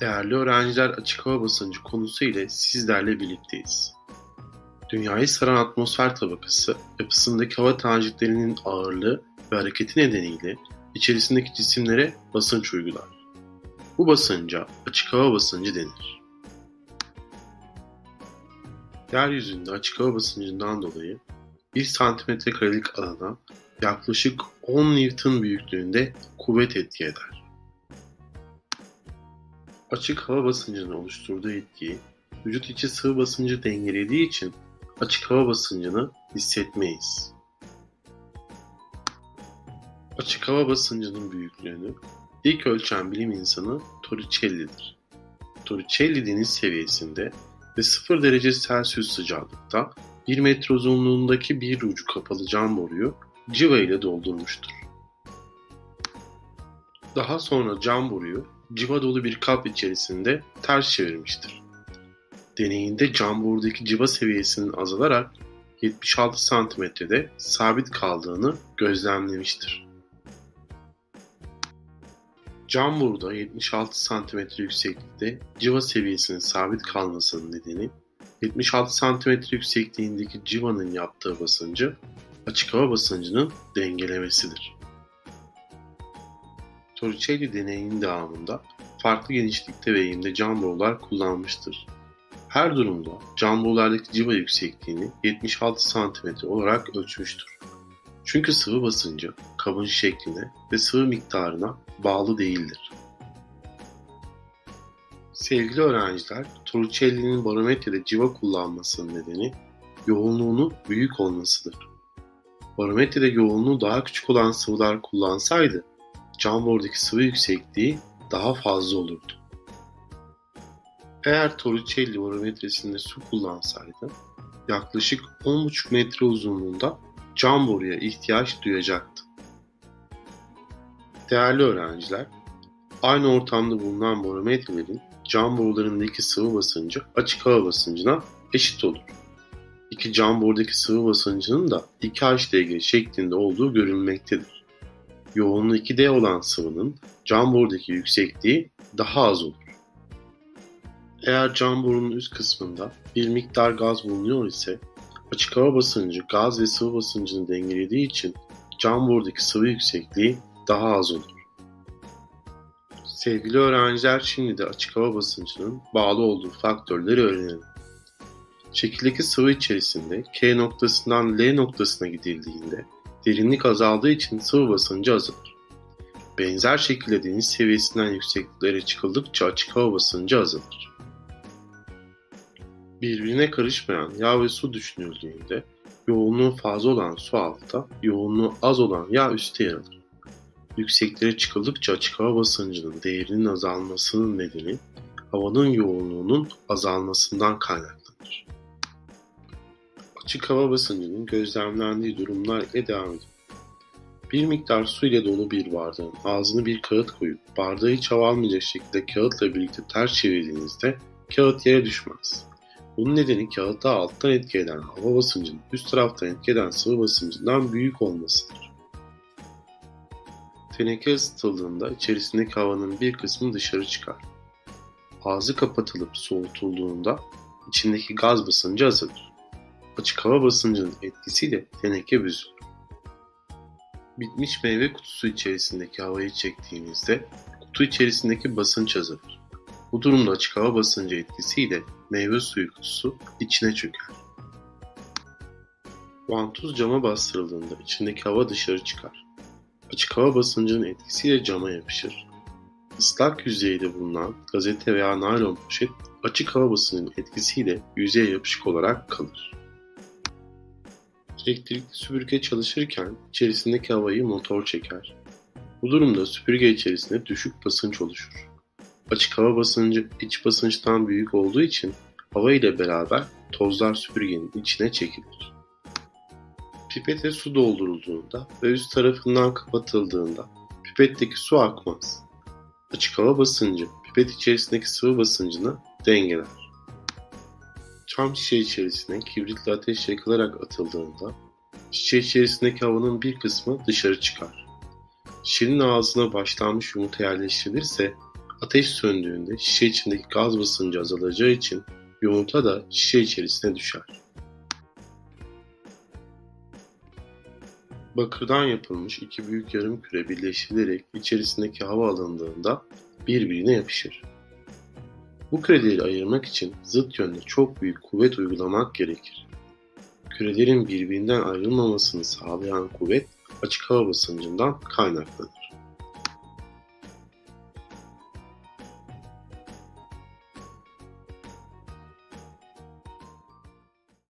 Değerli öğrenciler açık hava basıncı konusu ile sizlerle birlikteyiz. Dünyayı saran atmosfer tabakası, yapısındaki hava taneciklerinin ağırlığı ve hareketi nedeniyle içerisindeki cisimlere basınç uygular. Bu basınca açık hava basıncı denir. Yeryüzünde açık hava basıncından dolayı 1 santimetre karelik alana yaklaşık 10 Newton büyüklüğünde kuvvet etki eder. Açık hava basıncının oluşturduğu etkiyi vücut içi sıvı basıncı dengelediği için açık hava basıncını hissetmeyiz. Açık hava basıncının büyüklüğünü ilk ölçen bilim insanı Torricelli'dir. Torricelli deniz seviyesinde ve 0 derece Celsius sıcaklıkta 1 metre uzunluğundaki bir ucu kapalı cam boruyu civa ile doldurmuştur. Daha sonra cam boruyu civa dolu bir kap içerisinde ters çevirmiştir. Deneyinde cam borudaki civa seviyesinin azalarak 76 santimetrede sabit kaldığını gözlemlemiştir. Cam boruda 76 santimetre yükseklikte civa seviyesinin sabit kalmasının nedeni 76 santimetre yüksekliğindeki civanın yaptığı basıncı açık hava basıncının dengelemesidir. Torricelli deneyinin devamında farklı genişlikte ve eğimde cam borular kullanmıştır. Her durumda cam borulardaki civa yüksekliğini 76 cm olarak ölçmüştür. Çünkü sıvı basıncı kabın şekline ve sıvı miktarına bağlı değildir. Sevgili öğrenciler, Torricelli'nin barometrede civa kullanmasının nedeni yoğunluğunun büyük olmasıdır. Barometrede yoğunluğu daha küçük olan sıvılar kullansaydı cam borudaki sıvı yüksekliği daha fazla olurdu. Eğer Torricelli barometresinde su kullansaydı yaklaşık 10,5 metre uzunluğunda cam boruya ihtiyaç duyacaktı. Değerli öğrenciler, aynı ortamda bulunan barometrelerin cam borularındaki sıvı basıncı açık hava basıncına eşit olur. İki cam borudaki sıvı basıncının da 2H şeklinde olduğu görülmektedir. Yoğunluğu 2D olan sıvının cam borudaki yüksekliği daha az olur. Eğer cam borunun üst kısmında bir miktar gaz bulunuyor ise açık hava basıncı gaz ve sıvı basıncını dengelediği için cam borudaki sıvı yüksekliği daha az olur. Sevgili öğrenciler şimdi de açık hava basıncının bağlı olduğu faktörleri öğrenelim. Şekildeki sıvı içerisinde K noktasından L noktasına gidildiğinde derinlik azaldığı için sıvı basıncı azalır. Benzer şekilde deniz seviyesinden yüksekliklere çıkıldıkça açık hava basıncı azalır. Birbirine karışmayan yağ ve su düşünüldüğünde yoğunluğu fazla olan su altta, yoğunluğu az olan yağ üstte yer alır. Yükseklere çıkıldıkça açık hava basıncının değerinin azalmasının nedeni havanın yoğunluğunun azalmasından kaynaklanır. Açık hava basıncının gözlemlendiği durumlar ile devam edelim. Bir miktar su ile dolu bir bardağın ağzını bir kağıt koyup bardağı hiç hava almayacak şekilde kağıtla birlikte ters çevirdiğinizde kağıt yere düşmez. Bunun nedeni kağıtta alttan etki eden hava basıncının üst taraftan etki eden sıvı basıncından büyük olmasıdır. Teneke ısıtıldığında içerisindeki havanın bir kısmı dışarı çıkar. Ağzı kapatılıp soğutulduğunda içindeki gaz basıncı azalır. Açık hava basıncının etkisiyle teneke büzülür. Bitmiş meyve kutusu içerisindeki havayı çektiğimizde kutu içerisindeki basınç azalır. Bu durumda açık hava basıncı etkisiyle meyve suyu kutusu içine çöker. Vantuz cama bastırıldığında içindeki hava dışarı çıkar. Açık hava basıncının etkisiyle cama yapışır. Islak yüzeyde bulunan gazete veya naylon poşet açık hava basıncının etkisiyle yüzeye yapışık olarak kalır. Elektrikli süpürge çalışırken içerisindeki havayı motor çeker. Bu durumda süpürge içerisinde düşük basınç oluşur. Açık hava basıncı iç basınçtan büyük olduğu için hava ile beraber tozlar süpürgenin içine çekilir. Pipete su doldurulduğunda ve üst tarafından kapatıldığında pipetteki su akmaz. Açık hava basıncı pipet içerisindeki sıvı basıncını dengeler. Çam şişe içerisine kibritle ateş yakılarak atıldığında şişe içerisindeki havanın bir kısmı dışarı çıkar. Şişenin ağzına başlanmış yumurta yerleştirilirse Ateş söndüğünde şişe içindeki gaz basıncı azalacağı için yumurta da şişe içerisine düşer. Bakırdan yapılmış iki büyük yarım küre birleştirilerek içerisindeki hava alındığında birbirine yapışır. Bu küreleri ayırmak için zıt yönde çok büyük kuvvet uygulamak gerekir. Kürelerin birbirinden ayrılmamasını sağlayan kuvvet açık hava basıncından kaynaklanır.